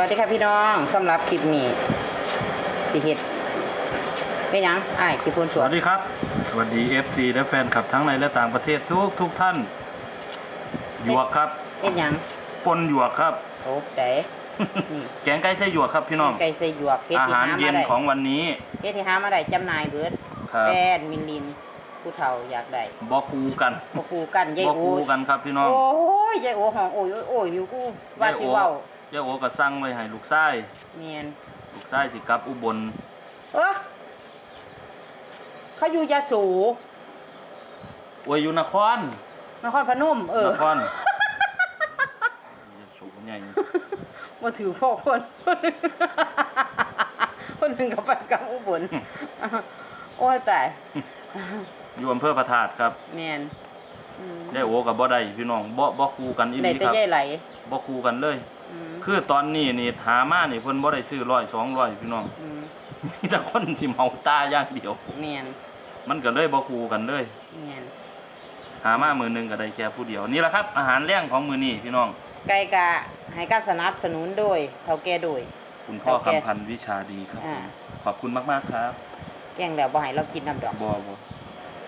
วัสดีค่ะพี่น้องสำหรับคลิปนี้สิเฮ็ดเป็นหยังอ้ายขี้พูนสสววันสดีครับ สวัสดี FC และแฟนคลับทั้งในและต่างประเทศทุกทุกท่าน หยวกครับเฮ็ดหยังปนหยวกครับ โอ้ไดนี่แกงไก่ไส้หยวกครับพี่น้อง ไก่ใส่หยวกเฮ็ดอาที่หารหาเย็มานได้ของวันนี้ เฮ็ดที่หามาได้จำหน่ายเบิดครับ แปดมิลลิน ผู้เฒ่าอยากได้บอคูกันบ่คูกันยายบอโอคูกันครับพี่น้อง โอ้ยยายโอห้องโอ้ยโอ้ยโอ้ยอยู่กูว่าสิเว้า เจ้าโอก็สั่งไว้ให้ลูกชายเมียนลูกชายสิกลับอุบลเออเขาอยู่ยะโสโอ้ยอยู่นครนครพนมเออนครสูงใหญ่มาถือพ่อคนคนหนึ่งกับไปกับอุบลโอ้ยตายอยู่อำเภอพระธาตุครับแมนอืมได้โอกับบ่ได้พี่น้องบ่บ่คูกันอีหได้ลีแต่ครับย่ายไหลบ่คูกันเลย อืมคือตอนนี้นี่หามานี่เพิ่นบ่ได้ซื้อร้อยสองร้อยพี่น้อง อืมมีแต่คนสิเมาตาอย่างเดียว แมนมันก็เลยบ่คูกันเลย แมนหามามือหนึงก็ได้แค่ผู้เดียวนี่แหละครับ อาหารแรงของมื้อนี้พี่น้องไก่กะให้การสนับสนุนโดยเท่าแก่โดย คุณพ่อโอเคคำพันธ์วิชาดีครับอ่าขอบคุณมากๆครับแกงแล้วบ่ให้เรากินน้ำดอกบ่บ่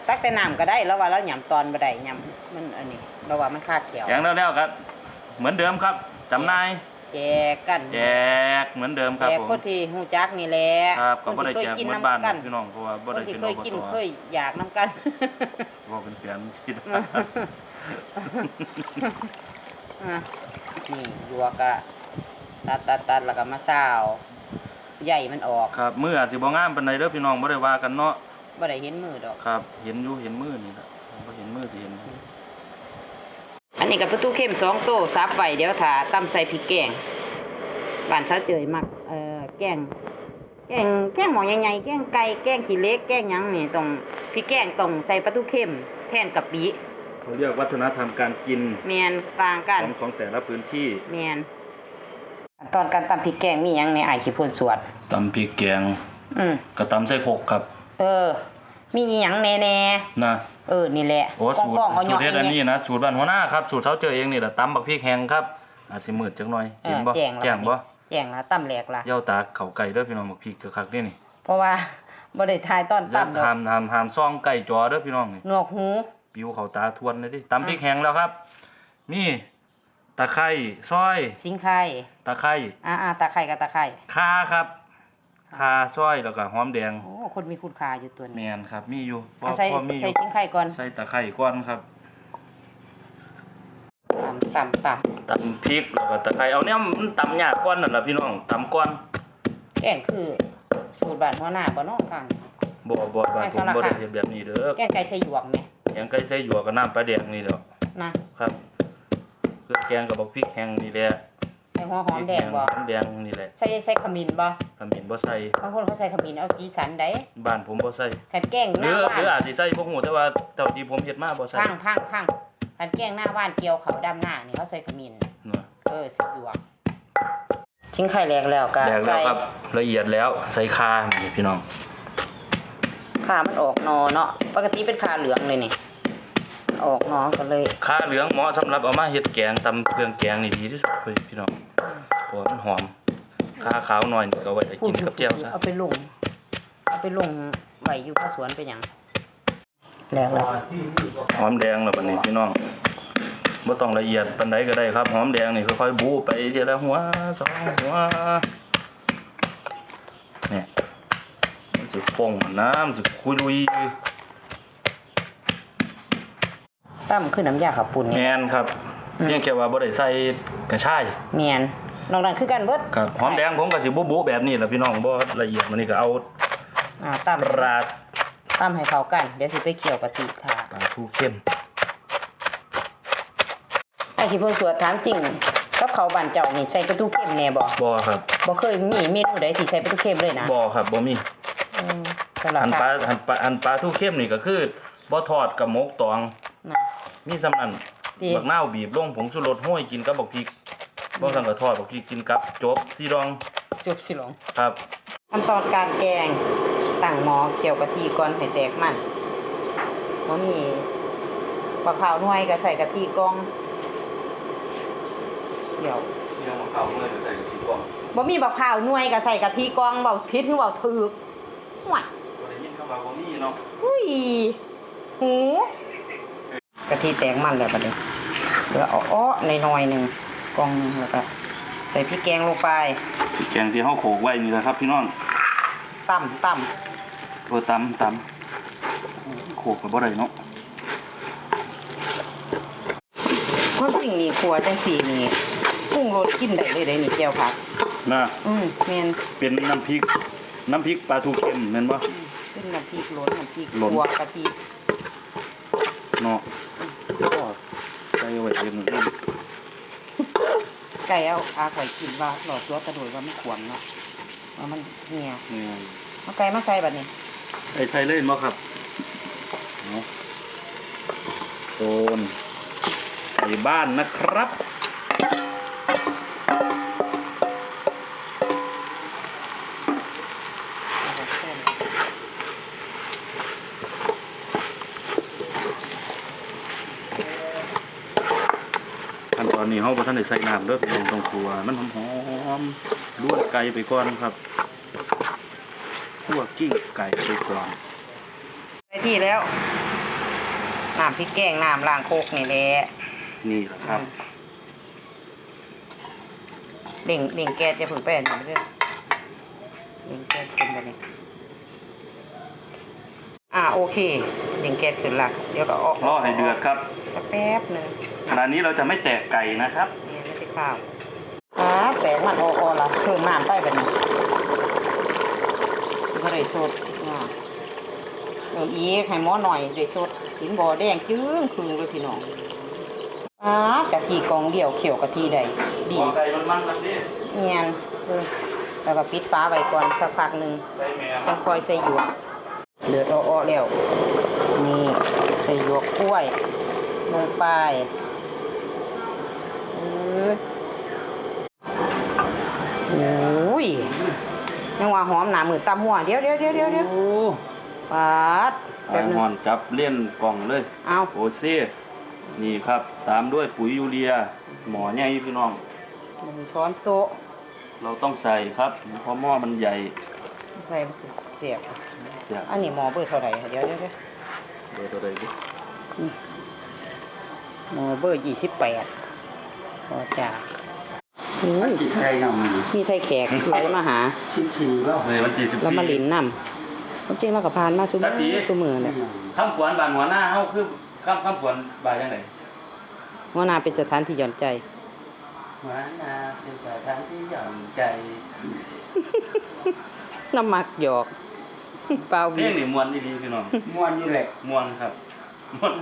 ตักแต่น้ำก็ได้แล้วว่าเราหยำตอนบ่ได้หยำมันอันนี้เราว่ามันคาดเขียว แกงแล้วๆครับ เหมือนเดิมครับ จำหนายแจกกันแจกเหมือนเดิมคแจรับกผมคนที่ฮู้จักนี่แหละครับก็บ่ได้คนแจที่กเคยกินหมดน้ำบ้านกันพี่น้องเพราะว่าบ่คนได้ที่เป็นเคยอบกินตเคยอยากน้ำกันว่าเป็นแฟนชิดอะนี่หยวกอะตัดตัดตัดแล้วก็มาซาวใหญ่มันออกครับมืออาจสิบ่งามปานใดเด้อพี่น้องบ่ได้ว่ากันเนาะบ่ได้เห็นมือดอกครับ เห็นอยู่เห็นมือนี่แหละบ่เห็นมือสิเห็นอั นนี้กับประตูเข้มสองโต้ซับไว้เดี๋ยวถ้าตำใส่พริกแกงบ้านซาเจยมักเอ่อแกงแกงแกงหมอใหญ่ๆแกงไก่แกงขี้เล็กแกงหยังนี่ต้องพริกแกงต้องใส่ประตูเข้มแทนกะปิเขาเรียกวัฒนธรรมการกินแมนต่างกันของของแต่ละพื้นที่แมนตอนการตำพริกแกงมีหยังในอ้ายขี้พูนสวด ตำพริกแกงอืม กระตำใส่โคกครับเออ มีอีหยังแน่นะๆ เออ นี่แหละโอ้สูตรกล้องๆเอาสูย่ตอรเฮ็ดอันนี้นะสูตรบ้านหัวหน้าครับสูตรเขาเจอเองนี่แหละตำบักพริกแห้งครับอาจสิมืดจักหน่อยเอเห็นอบ่แจ้งแล้วแจ้งบ่แจ้งแล้วตำแหลกละเหย้าตาเข่าไก่เด้อพี่น้องบักพริกคักๆนี่นี่เพราะว่าบ่ได้ทายตอนอย่าตำดอกห้ามห้ามห้ามซ่องไก่จอเด้อพี่น้องนี่หนวกหู ปิวเข้าตาทวนเลยดิตำพริกแห้งแล้วครับนี่ตะไคร้ซอย สิงไข่ตะไคร้อ่าๆตาไข่กับตาไข่ข่าครับ ข่าซอยแล้วก็หอมแดงโอ้คนมีคุณค่าอยู่ตัวแมนี้นครับ มีอยู่พอเอาใส่พอมีอใส่ยู่สิงไข่ก่อนใส่ตะไคร้ก่อนครับตำตำตตำพริกแล้วก็ตะไคร้เอาเนี่ยมันตำยากก่อนนั่นล่ะพี่น้องตำก่อนำแกงคือสูตรบ้านหัวหน้าบ่เน้องฟัง บ่บ่บ่ไม่ผมสลักบ่ได้ค่ะ เฮ็ดแบบนี้เด้อแกงไก่ใส่หยวกไหมแกงไก่ใส่หยวกกับน้ำปลาแดงนี่เด้อนะ ครับเครื่องแกงกับบักพริกแห้งนี่แหละ ใส่หัวหอมแดงบ่หอมแดงนี่แหละใส่ใส่ขมิ้นบ่ขมิ้นบ่ใส่บางคนเขาใส่ขมิ้นเอาสีสันได้บ้านผมบ่ใส่ขันแกงหหรืน้าอบ้าหรือนอาจสิใส่บ่ฮู้แต่ว่าเท่าที่ผมเฮ็ดมาบ่ใส่พังพังพังขันแกงหน้าบ้านเกี่ยวเขาวดำหน้านี่เขาใส่ขมิ้นเนาะเออสิหยวกทิ้งไข่แหลกแล้วก็แดงแล้วใส่ครับละเอียดแล้วใส่ข่านี่พี่น้องขามันออกนอเนาะปกติเป็นขาเหลืองเลยนี่ออกนอก็เลยข่าเหลืองเหมาะสำหรับเอามาเฮ็ดแกงตำเครื่องแกงนี่ดีที่สุดเลยพี่น้อง เพราะว่ามันหอมข่าขาวหน่อยนี่ก็เอาไว้กินกับแจ่วซะเอาไปลงเอาไปลงไว้อยู่ข้างสวนไปหยังแล้วแล้วหอมแดงแล้วบัดนี้พี่น้องบ่ต้องละเอียดปานใดก็ได้ครับ หอมแดงนี่ค่อยๆบูไปทีละหัวสองหัวเนี่ยมันสิฟองน้ำมันสิคุยลุยตั้มขึ้นน้ำยาขับปุ่นแมนี่นครับเพียงแค่ว่าบ่ได้ใส่กระชายเมียน นอกนั้นคือกันเบิดครับหอมแดงผมก็สิบุๆแบบนี้แหละพี่น้องบ่ละเอียดมันนี่ก็เอาอ่าตั้มราดตั้มให้เข้ากัน เดี๋ยวสิไปเกี่ยวกะทิค่ะปลาทูเข้มไอ้ที่เพิ่นสวดถามจริงกับเขาวบ้านเจ้านี่ใส่ประตูเข้มแน่บ่บ่ครับบ่เคยมีเมนูใดที่ใส่ประตูเข้มเลยนะบ่ครับบ่มีอืมสำหรับอันปลาค่ะอันปลาอันปลาทูเข้มนี่ก็คือบ่ทอดกับหมกตอง นะ มีสำนันดี บักนาวบีบลงผงชูรสห้อยกินกับบักพริก บ่สั่งก็ทอดบักพริกกินกับโจ๊กซีดองจบสิหลงครับขั้นตอนการแกงตั้งหม้อเคี่ยวกะทิก่อนให้แตกมันบ่มีปลาขาวหน่วยก็ใส่กะทิกล่องเคี่ยวที่เราเข้าเมื่อจะใส่กะทิก่อนอบ่มีบักพร้าวหน่วยก็ใส่กะทิกองเว้าผิดหรือเว้าถูกห่วยบ่ได้ยินคำว่าบ่มีเนาะอุ้ยหูกะทิแตกมันแล้วบัดนี้เหลือเอาอ้อหน่อยๆหนึง กองหนึงแล้วก็ใส่พริกแกงลงไปแกงที่เฮาโขกไว้นี่แหละครับ พี่น้องต่ำต่เออตำตำโขกก็บ่ได้เนาะำความจริงนี่ครัวจังสี่นี่ปรุงรสกินได้เลยเด้นี่แก้วผัก นะอืมแม่นเป็นน้ำพริก น้ำพริกปลาทูเค็มแม่นบ่เป็นน้ำพริกล้นน้ำพริกล้นครัวกะทิเนาะก็ใส่ไว้เองนั่น ไก่เอาอาข่อยกินว่าหลอดตัวกระโดดว่ามันขวางเนาะว่ามันเหี่ยวนี่เอาไก่มาใส่บัดนี้ไอ้ใส่เลยบ่ครับเนาะโซนไก่บ้านนะครับาบ่ทันได้ใส่น้ำเด้อพี่น้องต้องครัวมันหอมๆลวกไก่ไปก่อนครับคั่วกิ้งไก่ไปก่อนไปที่แล้วน้ำพริกแกงน้ำล้างโคกนี่แหละนี่แหละครับเด่งเด่งแกจะผึ่งแป้นอยู่เรื่อยเด่งแกขึ้นไปนี่อ่า โอเคเด่งแกขึ้นละเดี๋ยวก็ออกรอให้เดือดครับสักแป๊บหนึ่งขณะนี้เราจะไม่แตกไก่นะครับนี่ไม่ใช่ข้าวอ่าแตกมันออกๆละเพิ่มน้ำไปแบบนี้ก็ได้สดอ่าเติมอีกให้หม้อหน่อยได้สดหินบ่อแดงจึ้งคืนเลยพี่น้องอ่ากะทิกองเดียวเขียวกะทิได้ดีหัวไก่มันมันแบบนี้เงียนเออแล้วก็ปิดฟ้าไว้ก่อนสักพักหนึ่งใส่แม่จังคอยใส่หยวก เหลือดอ้อๆแล้ว นี่ใส่หยวกกล้วยลงไปเออโอ้ยยังว่าหอมหนามือตำหัวเดี๋ยวเดี๋ยวเดี๋ยวเดี๋ยวเดี๋ยวโอ้ปาดแบไก่บนึงหอนจับเลี่ยนกล่องเลย เอาโอเซ่นี่ครับ ตามด้วยปุ๋ยยูเรีย หมอใหญ่พี่น้อง หนึ่งช้อนโต๊ะเราต้องใส่ครับเพราะหม้อมันใหญ่ ใส่มันสิเสียบ เสียอันนี้หมอเบอร์เท่าไหร่เดี๋ยวเดี๋ยวเดี๋ยวเบอร์ตัวใดดิหมอเบอร์ยี่สิบแปดพอจ่าโอ้ยจิตใจหน่อยมีไทยแขกไหลมาหา ชิชีว่าเลยวันที่สิบแล้วสี่มาหลินนำผมจริงมากับพานมาซุมืตาตีอซุมือเนี่ยข้ามขวนบานหัวหน้าเฮาคือข้ามข้ามขวนบานยังไงหัวหนาเป็นสถานที่หย่อนใจหัวหน้าเป็นสถานที่หย่อนใจ น้ำมักหยอกเปล่าเพลบีงนี่มวนดีๆพี่น้องม้วนอยู่แหละมวนครับมวน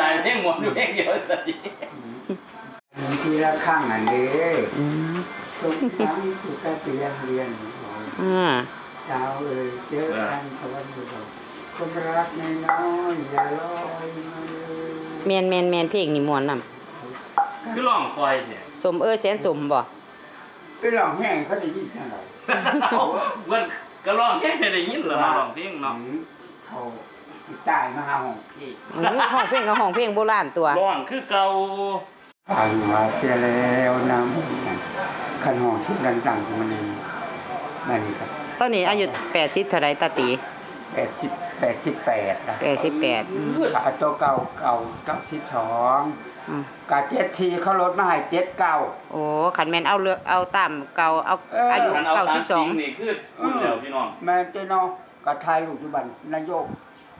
หลายๆเพลงมวนอยู่เพลงเดียวแต่ดีทีละข้างอันเด้อืมทุกครั้งที่ใกล้ไปเรียนเรียนอ่าเช้าเลยเจอกันตะวันตกคนรักน้อยๆอย่าลอยมาเลยแมนแมนแมนเพลงนี่มวนนคือร้องคอยเนี่ยำสมเอ้ยแสนสมบ่ไปลองแห้งเขาได้ยินเท่าไหร่เพิ่น ก็ร้องเพลงให้ได้ยินแล้วมาร้องเพลงเนาะเขาสิตายมาหาห้องพี่อืมห้องเพลงกับห้องเพลงโบราณตัวร้องคือเก่าฟังมาเสียแล้วน้ำขันห้องที่ดังๆของมันเองนั่นนี่ครับตอนนี้อายุแปดสิบเท่าไรตาตีแปดสิบแปดสิบแปดนะแปดสิบแปดขาตัวเก่าเก่าเก้าสิบสองอืม กาเจ็ดทีเขาลดมาให้เจ็ดเก้าโอ้ขันแมนเอาเลือกเอาตามเก่าเอาเออออายุคันเอาเก้าตาสิมบจสอริงงนี่คือคุณแล้วพี่น้องแม่เจ้าน้องกาไทยลูกจุบันนายก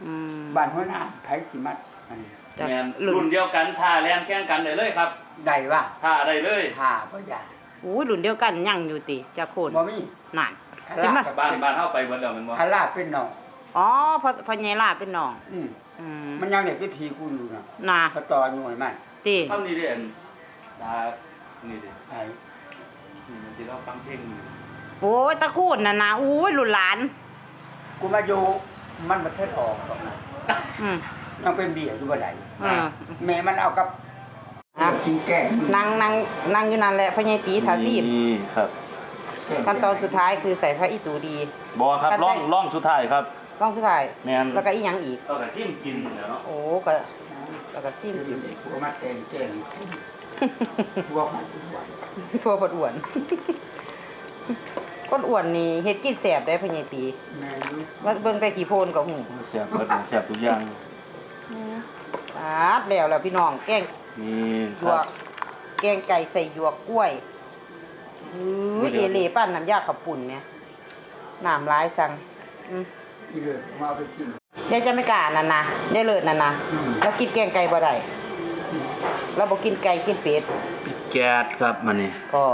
อืมบ้านหัวหน้าไทยสิมัดอันนี้จากแม่นรุ่รุ่นนเดียวกันท่าแล่นแข่งกันได้เลยครับได้ว่าท่าได้เลยผ่าพ่อยาโอ้ยรุ่นเดียวกันยังอยู่ติจากโคนบ่มีนั่นพระใช่ไหมราชบ้านบ้านเฮาไปเบิดแล้วแม่นบ่พระราชเป็นน้องอ๋อพอพอใหญ่ลาเป็นน้องอืมอืมมันยังเด็กพิธีคุณอยู่นะน่ะเขาต่อหน่วยมัน ติทำนี่เด้อันดานี่เด้ไอ้นี่มันที่เราฟังเพลงอยู่โอ้ยตะคูนน่ะนะโอ้ยรุ่นหลาน กูมาอยู่มันประเทศออกหรอกนะอืมยังเป็นเบียร์อยู่บ่ได้อ่าแม่มันเอากับอะกินแกงนั่งนั่งนั่งอยู่นั่นแหละพ่อใหญ่ตีทาซีบนี่ครับขั้นตอนสุดท้ายคือใส่พระอิตูดีบ่ครับขั้นร่องใจร่องสุดท้ายครับ ต้องสุดท้าย แม่น แล้วก็อีกอย่างอีก เอากระชิมกินแล้วเนาะโอ้ก็ แล้วก็ซิมอีกกูมาเต็มเต็มพวกมันทุกวันพวกปวดอ้วนอ้วนนี่เฮ็ดกินแซ่บได้พ่อใหญ่ตีแม่รู้ว่าเบิ่งแต่ขี้โพนก็หูแซ่บเบิดเลยแซ่บทุกอย่างสาดแล้วแล้วพี่น้องแกงนี่หคยวรับกแกงไก่ใส่หยวกกล้วยอื้อเอเล่ปั้นน้ำยาขับปุ่นเนี่ยน้ำร้ายสั่งอืม อีเลือดมาเอาไปกิน ยายจะไม่กล้านั่นนะยายเลิศนั่นนะอืมแล้วกินแกงไก่บ่ได้เราบ่กินไก่กินเป็ด แก๊สครับมานี่ ก็